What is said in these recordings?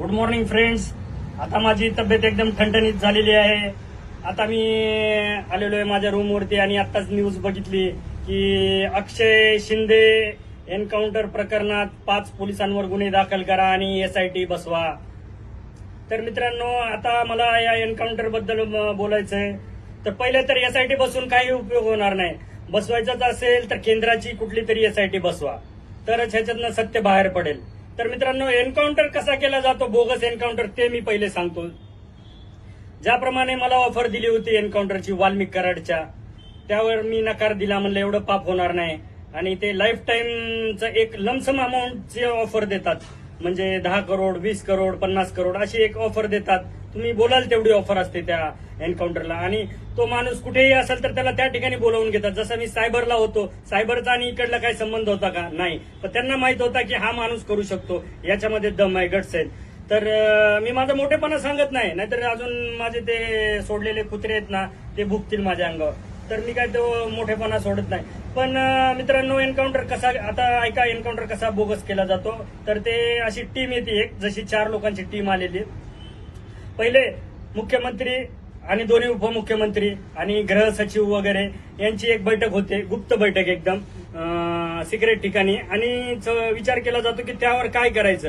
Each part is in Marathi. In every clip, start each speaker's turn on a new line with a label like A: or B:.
A: गुड मॉर्निंग फ्रेंड्स आता माझी तब्येत एकदम ठणठणीत झालेली आहे. आता मी आलेलो आहे माझ्या रूमवरती आणि आत्ताच न्यूज बघितली की अक्षय शिंदे एन्काउंटर प्रकरणात पाच पोलिसांवर गुन्हे दाखल करा आणि एसआयटी बसवा. तर मित्रांनो आता मला या एन्काउंटरबद्दल म- बोलायचंय. तर पहिले तर एसआयटी बसून काही उपयोग होणार नाही. बसवायचाच असेल तर केंद्राची कुठली तरी एसआयटी बसवा. तरच ह्याच्यातनं सत्य बाहेर पडेल. तर मित्रांनो एन्काउंटर कसा केला जातो? बोगस एन्काउंटर ते मी पहिले सांगतो. ज्याप्रमाणे मला ऑफर दिली होती एन्काउंटरची वाल्मिक कराडच्या त्यावर मी नकार दिला म्हणलं एवढं पाप होणार नाही. आणि ते लाईफ टाईमचं एक लमसम अमाऊंटचे ऑफर देतात. म्हणजे दहा करोड वीस करोड पन्नास करोड अशी एक ऑफर देतात. तुम्ही बोलाल तेवढी ऑफर असते त्या एन्काउंटरला. आणि तो माणूस कुठेही असेल तर त्याला त्या ठिकाणी बोलावून घेतात. जसं मी सायबरला होतो सायबरचा आणि इकडला काही संबंध होता का? नाही. पण त्यांना माहीत होता की हा माणूस करू शकतो. याच्यामध्ये दम आहे गट्स आहेत. तर मी माझा मोठेपणा सांगत नाही. नाहीतर अजून माझे ते सोडलेले कुत्रे आहेत ना ते भुकतील माझ्या अंगावर. तर मी काय तो मोठेपणा सोडत नाही. पण मित्रांनो एन्काउंटर कसा आता ऐका एन्काउंटर कसा बोगस केला जातो? तर ते अशी टीम येते एक जशी चार लोकांची टीम आलेली पहिले मुख्यमंत्री आणि दोन्ही उपमुख्यमंत्री आणि गृह सचिव वगैरे यांची एक बैठक होते गुप्त बैठक एकदम सिक्रेट ठिकाणी. आणि च- विचार केला जातो की त्यावर काय करायचं?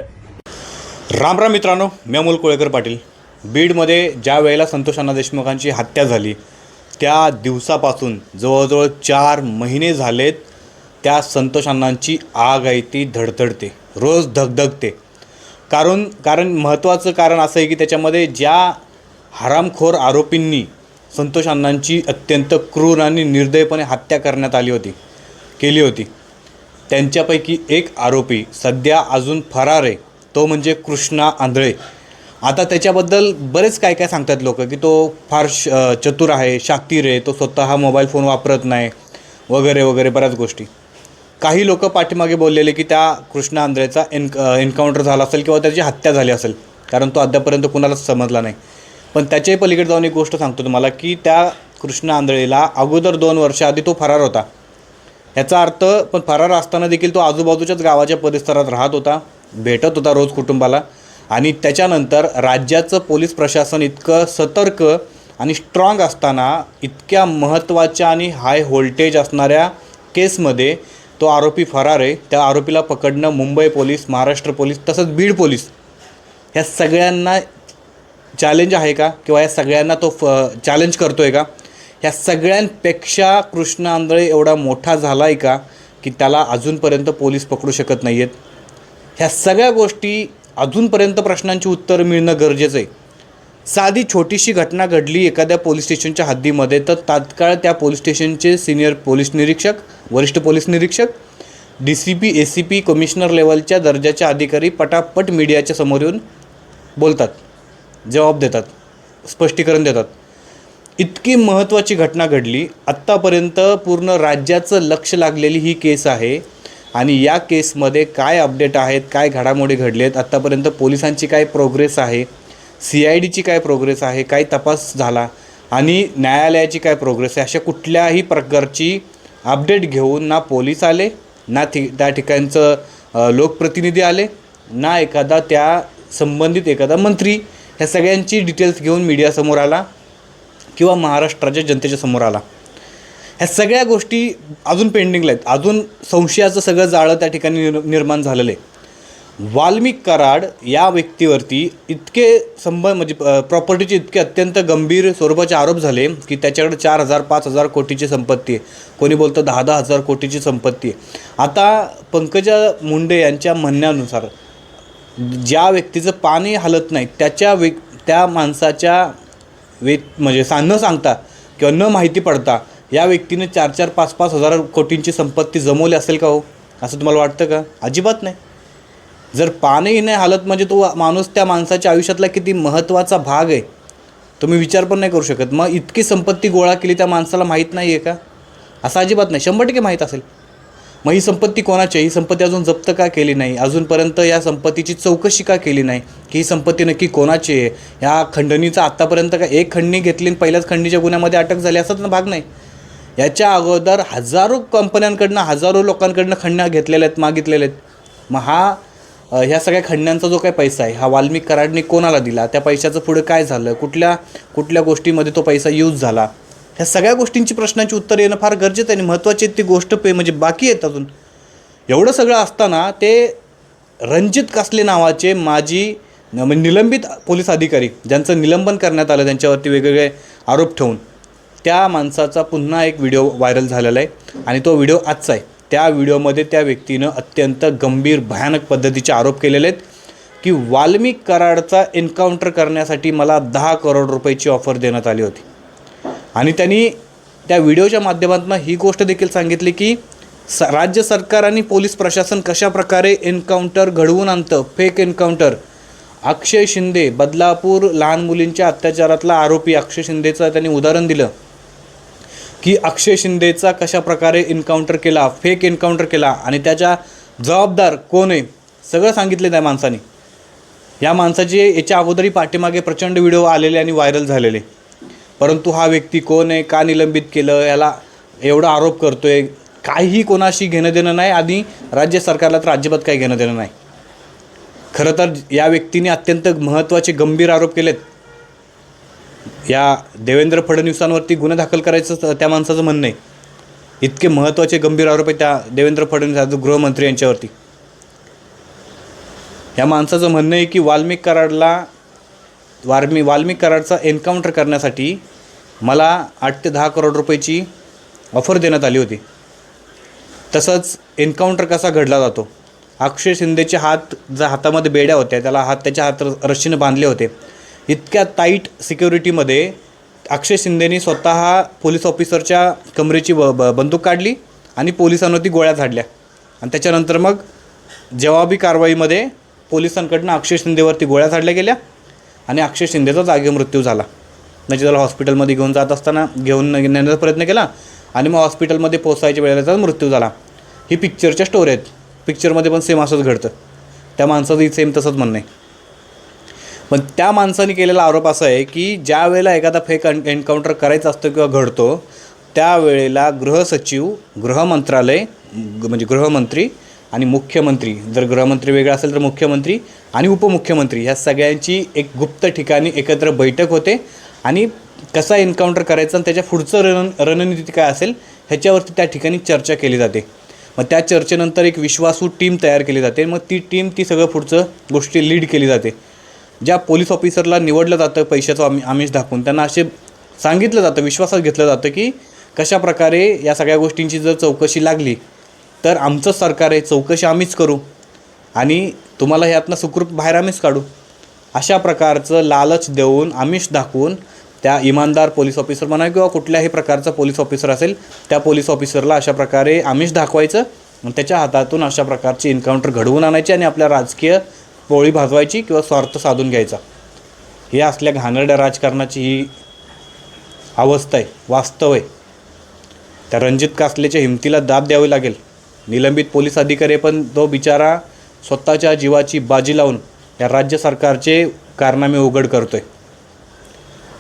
B: राम राम मित्रांनो मी अमोल कोळेकर पाटील. बीडमध्ये ज्या वेळेला संतोष अण्णा देशमुखांची हत्या झाली त्या दिवसापासून जवळजवळ चार महिने झालेत त्या संतोष अण्णांची आग आहे ती धडधडते रोज धगधगते. कारण कारण महत्त्वाचं कारण असं आहे की त्याच्यामध्ये ज्या हरामखोर आरोपींनी संतोष अण्णांची अत्यंत क्रूर आणि निर्दयपणे हत्या करण्यात आली होती केली होती. त्यांच्यापैकी एक आरोपी सध्या अजून फरार आहे. तो म्हणजे कृष्णा आंधळे. आता त्याच्याबद्दल बरेच काय काय सांगतात लोक की तो फार श चतुर आहे शातीर आहे तो स्वतः मोबाईल फोन वापरत नाही वगैरे वगैरे बऱ्याच गोष्टी. काही लोक पाठीमागे बोललेले की त्या कृष्णा आंधळेचा एन एन्काउंटर झाला असेल किंवा त्याची हत्या झाली असेल कारण तो अद्यापर्यंत कुणालाच समजला नाही. पण त्याच्याही पलीकडे जाऊन एक गोष्ट सांगतो तुम्हाला की त्या कृष्णा आंधळेला अगोदर दोन वर्षाआधी तो फरार होता. याचा अर्थ पण फरार असताना देखील तो आजूबाजूच्याच गावाच्या परिसरात राहत होता भेटत होता रोज कुटुंबाला. आणि त्याच्यानंतर राज्याचं पोलीस प्रशासन इतकं सतर्क आणि स्ट्रॉंग असताना इतक्या महत्त्वाच्या आणि हाय व्होल्टेज असणाऱ्या केसमध्ये तो आरोपी फरार आहे. त्या आरोपीला पकडणं मुंबई पोलीस महाराष्ट्र पोलीस तसंच बीड पोलीस ह्या सगळ्यांना चॅलेंज आहे का? किंवा या सगळ्यांना तो फ चॅलेंज करतो आहे का? ह्या सगळ्यांपेक्षा कृष्ण आंधळे एवढा मोठा झाला आहे का? की त्याला अजूनपर्यंत पोलीस पकडू शकत नाही आहेत ह्या सगळ्या गोष्टी अजूनपर्यंत प्रश्नांची उत्तरं मिळणं गरजेचं आहे. साधी छोटीशी घटना घडली एखाद्या पोलीस स्टेशनच्या हद्दीमध्ये तर तात्काळ त्या पोलीस स्टेशनचे सिनियर पोलीस निरीक्षक वरिष्ठ पोलीस निरीक्षक D C P A C P commissioner लेवलच्या दर्जाचे अधिकारी पटापट मीडियाच्या समोर येऊन बोलतात. जबाब देतात स्पष्टीकरण देतात. इतकी महत्त्वाची घटना घडली आत्तापर्यंत पूर्ण राज्याचं लक्ष लागलेली ही केस आहे आणि या केसमध्ये काय अपडेट आहेत काय घडामोडी घडले आहेत आत्तापर्यंत पोलिसांची काय प्रोग्रेस आहे सी आय डीची काय प्रोग्रेस आहे काय तपास झाला आणि न्यायालयाची काय प्रोग्रेस आहे अशा कुठल्याही प्रकारची अपडेट घेऊन ना पोलीस आले ना थि त्या ठिकाणचं लोकप्रतिनिधी आले ना एखादा त्या संबंधित एखादा मंत्री ह्या सगळ्यांची डिटेल्स घेऊन मीडियासमोर आला किंवा महाराष्ट्राच्या जनतेच्या समोर आला. ह्या सगळ्या गोष्टी अजून पेंडिंगला आहेत. अजून संशयाचं सगळं जाळं त्या ठिकाणी निर निर्माण झालेलं आहे. वाल्मिक कराड या व्यक्तीवरती इतके संबंध म्हणजे प्रॉपर्टीचे इतके अत्यंत गंभीर स्वरूपाचे आरोप झाले की त्याच्याकडे चार हजार पाच हजार कोटीची संपत्ती आहे. कोणी बोलतं दहा दहा हजार कोटीची संपत्ती आहे. आता पंकजा मुंडे यांच्या म्हणण्यानुसार ज्या व्यक्तीचं पाणी हलत नाही त्याच्या वे त्या माणसाच्या वे म्हणजे सा न सांगता किंवा न माहिती पडता या व्यक्तीने चार चार पाच पाच हजार कोटींची संपत्ती जमवली असेल का हो? असं तुम्हाला वाटतं का? अजिबात नाही. जर पाणीही नाही हालत म्हणजे तो माणूस त्या माणसाच्या आयुष्यातला किती महत्त्वाचा भाग आहे तुम्ही विचार पण नाही करू शकत. मग इतकी संपत्ती गोळा केली त्या माणसाला माहीत नाही आहे का? असं अजिबात नाही. शंभर टक्के माहीत असेल. मग ही संपत्ती कोणाची आहे? ही संपत्ती अजून जप्त का केली नाही? अजूनपर्यंत या संपत्तीची चौकशी का केली नाही? की ही संपत्ती नक्की कोणाची आहे? या खंडणीचा आत्तापर्यंत का एक खंडणी घेतली आणि पहिल्याच खंडणीच्या गुन्ह्यामध्ये अटक झाली असं भाग नाही? याच्या अगोदर हजारो कंपन्यांकडनं हजारो लोकांकडनं खंडण्या घेतलेल्या आहेत मागितलेल्या आहेत. मग हा ह्या सगळ्या खंडण्यांचा जो काही पैसा आहे हा वाल्मिक कराडने कोणाला दिला? त्या पैशाचं पुढं काय झालं? कुठल्या कुठल्या गोष्टीमध्ये तो पैसा यूज झाला? ह्या सगळ्या गोष्टींची प्रश्नांची उत्तर येणं फार गरजेचं आहे आणि महत्त्वाची ती गोष्ट पे म्हणजे बाकी आहेत अजून. एवढं सगळं असताना ते रणजित कासले नावाचे माजी न- म्हणजे निलंबित पोलीस अधिकारी ज्यांचं निलंबन करण्यात आलं त्यांच्यावरती वेगवेगळे आरोप ठेवून त्या माणसाचा पुन्हा एक व्हिडिओ व्हायरल झालेला आहे आणि तो व्हिडिओ आजचा आहे. त्या व्हिडिओमध्ये त्या व्यक्तीनं अत्यंत गंभीर भयानक पद्धतीचे आरोप केलेले आहेत की वाल्मिक कराडचा एन्काउंटर करण्यासाठी मला दहा करोड रुपयाची ऑफर देण्यात आली होती. आणि त्यांनी त्या व्हिडिओच्या माध्यमातून ही गोष्ट देखील सांगितली की स राज्य सरकार आणि पोलीस प्रशासन कशा प्रकारे एन्काउंटर घडवून आणतं फेक एन्काउंटर अक्षय शिंदे बदलापूर लहान मुलींच्या अत्याचारातला आरोपी अक्षय शिंदेचं त्यांनी उदाहरण दिलं. की अक्षय शिंदेचा कशा प्रकारे एन्काउंटर केला फेक एन्काउंटर केला आणि त्याच्या जबाबदार कोण आहे सगळं सांगितलं त्या माणसाने. या माणसाचे याच्या अगोदरही पाठीमागे प्रचंड व्हिडिओ आलेले आणि व्हायरल झालेले. परंतु हा व्यक्ती कोण आहे का निलंबित केलं याला एवढा आरोप करतोय काहीही कोणाशी घेणं देणं नाही आणि राज्य सरकारला तर अजिबात काही घेणं देणं नाही. खरं तर या व्यक्तीने अत्यंत महत्त्वाचे गंभीर आरोप केलेत. या देवेंद्र फडणवीसांवरती गुन्हा दाखल करायचं त्या माणसाचं म्हणणं आहे. इतके महत्त्वाचे गंभीर आरोप आहेत त्या देवेंद्र फडणवीस गृहमंत्री यांच्यावरती. या माणसाचं म्हणणं आहे की वाल्मिक कराडला वाल्मी वाल्मिक कराडचा एन्काउंटर करण्यासाठी मला आठ ते दहा करोड रुपयाची ऑफर देण्यात आली होती. तसंच एन्काउंटर कसा घडला जातो? अक्षय शिंदेचे हात ज्या हातामध्ये बेड्या होत्या त्याला हात त्याच्या हात र- बांधले होते. इतक्या टाईट सिक्युरिटीमध्ये अक्षय शिंदेनी स्वतः पोलीस ऑफिसरच्या कमरेची ब ब बंदूक काढली आणि पोलिसांवरती गोळ्या झाडल्या. आणि त्याच्यानंतर मग जवाबी कारवाईमध्ये पोलिसांकडनं अक्षय शिंदेवरती गोळ्या झाडल्या गेल्या आणि अक्षय शिंदेचा जागी मृत्यू झाला. म्हणजे त्याला हॉस्पिटलमध्ये घेऊन जात असताना घेऊन नेण्याचा प्रयत्न केला आणि मग हॉस्पिटलमध्ये पोचायच्या वेळेला त्याचा मृत्यू झाला. ही पिक्चरच्या स्टोरी आहेत. पिक्चरमध्ये पण सेम असंच घडतं. त्या माणसाचंही सेम तसंच म्हणणं आहे. पण त्या माणसाने केलेला आरोप असा आहे की ज्या वेळेला एखादा फेक अन एन्काउंटर करायचा असतो किंवा घडतो त्यावेळेला गृहसचिव गृहमंत्रालय म्हणजे गृहमंत्री आणि मुख्यमंत्री जर गृहमंत्री वेगळा असेल तर मुख्यमंत्री आणि उपमुख्यमंत्री ह्या सगळ्यांची एक गुप्त ठिकाणी एकत्र बैठक होते. आणि कसा एन्काउंटर करायचा आणि त्याच्या पुढचं रण रणनीती काय असेल ह्याच्यावरती त्या ठिकाणी चर्चा केली जाते. मग त्या चर्चेनंतर एक विश्वासू टीम तयार केली जाते. मग ती टीम ती सगळं पुढचं गोष्टी लीड केली जाते. ज्या पोलीस ऑफिसरला निवडलं जातं पैशाचं आमि आमिष दाखवून त्यांना असे सांगितलं जातं विश्वासात घेतलं जातं की कशा प्रकारे या सगळ्या गोष्टींची जर चौकशी लागली तर आमचं सरकार आहे चौकशी आम्हीच करू. आणि तुम्हाला ह्यातनं सुखरूप बाहेर आम्हीच काढू. अशा प्रकारचं लालच देऊन आमिष दाखवून त्या इमानदार पोलीस ऑफिसर म्हणा किंवा कुठल्याही प्रकारचा पोलीस ऑफिसर असेल त्या पोलीस ऑफिसरला अशा प्रकारे आमिष दाखवायचं आणि त्याच्या हातातून अशा प्रकारची एन्काउंटर घडवून आणायची आणि आपल्या राजकीय पोळी भाजवायची किंवा स्वार्थ साधून घ्यायचा. हे असल्या घाणेरड्या राजकारणाची ही अवस्था आहे वास्तव आहे. त्या रणजित कासलेच्या हिमतीला दाद द्यावी लागेल. निलंबित पोलीस अधिकारी पण तो बिचारा स्वतःच्या जीवाची बाजी लावून या राज्य सरकारचे कारनामे उघड करतो आहे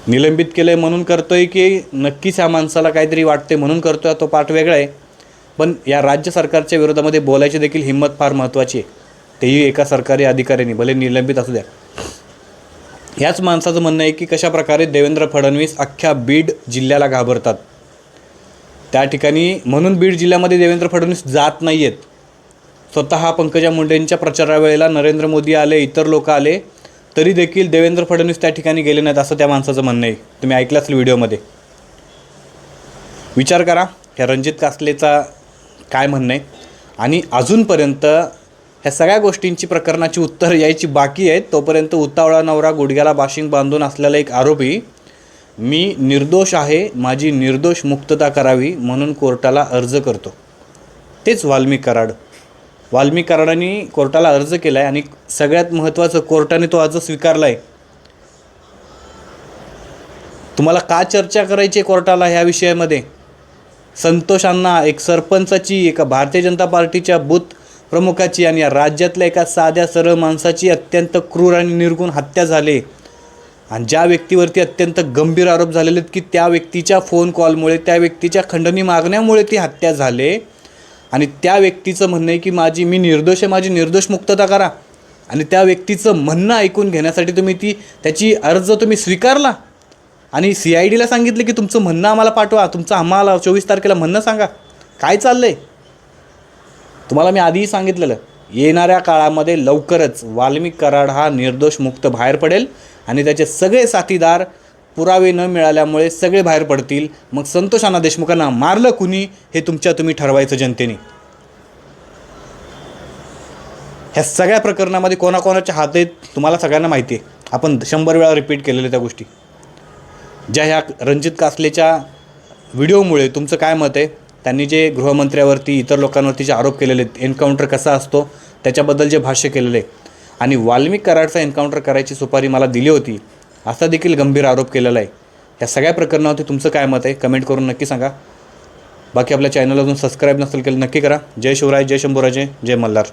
B: निलंबित केलं आहे म्हणून करतो आहे की नक्कीच ह्या माणसाला काहीतरी वाटते म्हणून करतोय तो पाठ वेगळा आहे. पण या राज्य सरकारच्या विरोधामध्ये बोलायची देखील हिंमत फार महत्त्वाची आहे. तेही एका सरकारी अधिकाऱ्याने भले निलंबित असू द्या. ह्याच माणसाचं म्हणणं आहे की कशा प्रकारे देवेंद्र फडणवीस अख्ख्या बीड जिल्ह्याला घाबरतात. त्या ठिकाणी म्हणून बीड जिल्ह्यामध्ये देवेंद्र फडणवीस जात नाही आहेत स्वतः पंकजा मुंडेंच्या प्रचारावेळेला नरेंद्र मोदी आले इतर लोक आले तरी देखील देवेंद्र फडणवीस त्या ठिकाणी गेले नाहीत असं त्या माणसाचं म्हणणं आहे. तुम्ही ऐकलाच व्हिडिओमध्ये. विचार करा ह्या रणजित कासलेचा काय म्हणणं आहे? आणि अजूनपर्यंत ह्या सगळ्या गोष्टींची प्रकरणाची उत्तरं यायची बाकी आहेत. तोपर्यंत उतावळा नवरा गुडघ्याला बाशिंग बांधून असलेला एक आरोपी मी निर्दोष आहे माझी निर्दोष मुक्तता करावी म्हणून कोर्टाला अर्ज करतो. तेच वाल्मिक कराड. वाल्मिक कराडाने कोर्टाला अर्ज केला आहे आणि सगळ्यात महत्त्वाचं कोर्टाने तो अर्ज स्वीकारला आहे तुम्हाला का चर्चा करायची आहे कोर्टाला ह्या विषयामध्ये? संतोषांना एक सरपंचाची एका भारतीय जनता पार्टीच्या बूथ प्रमुखाची आणि या राज्यातल्या एका साध्या सरळ माणसाची अत्यंत क्रूर आणि निर्गुण हत्या झाली. आणि ज्या व्यक्तीवरती अत्यंत गंभीर आरोप झालेले आहेत की त्या व्यक्तीच्या फोन कॉलमुळे त्या व्यक्तीच्या खंडणी मागण्यामुळे ती हत्या झाले आणि त्या व्यक्तीचं म्हणणं आहे की माझी मी निर्दोष आहे माझी निर्दोष मुक्तता करा. आणि त्या व्यक्तीचं म्हणणं ऐकून घेण्यासाठी तुम्ही ती त्याची अर्ज तुम्ही स्वीकारला. आणि सी आय डीला सांगितलं की तुमचं म्हणणं आम्हाला पाठवा तुमचं आम्हाला चोवीस तारखेला म्हणणं सांगा. काय चाललं आहे तुम्हाला मी आधीही सांगितलेलं. येणाऱ्या काळामध्ये लवकरच वाल्मिक कराड हा निर्दोष मुक्त बाहेर पडेल आणि त्याचे सगळे साथीदार पुरावे न मिळाल्यामुळे सगळे बाहेर पडतील. मग संतोष अण्णा देशमुखांना मारलं कुणी हे तुमच्या तुम्ही ठरवायचं जनतेने. ह्या सगळ्या प्रकरणामध्ये कोणाकोणाच्या हात आहेत तुम्हाला सगळ्यांना माहिती आहे. आपण शंभर वेळा रिपीट केलेल्या त्या गोष्टी. ज्या ह्या रणजित कासलेच्या व्हिडिओमुळे तुमचं काय मत आहे? त्यांनी जे गृहमंत्र्यावरती इतर लोकांवरती जे आरोप केलेले आहेत एन्काउंटर कसा असतो त्याच्याबद्दल जे भाष्य केलेलं आहे आणि वाल्मिक कराडचा एन्काउंटर करायची सुपारी मला दिली होती असा देखील गंभीर आरोप केलेला आहे. या सगळ्या प्रकरणावरती तुमचं काय मत आहे? कमेंट करून नक्की सांगा. बाकी आपल्या चॅनल अजून सबस्क्राईब नसेल केलं नक्की करा. जय शिवराय जय शंभूराजे जय मल्हार.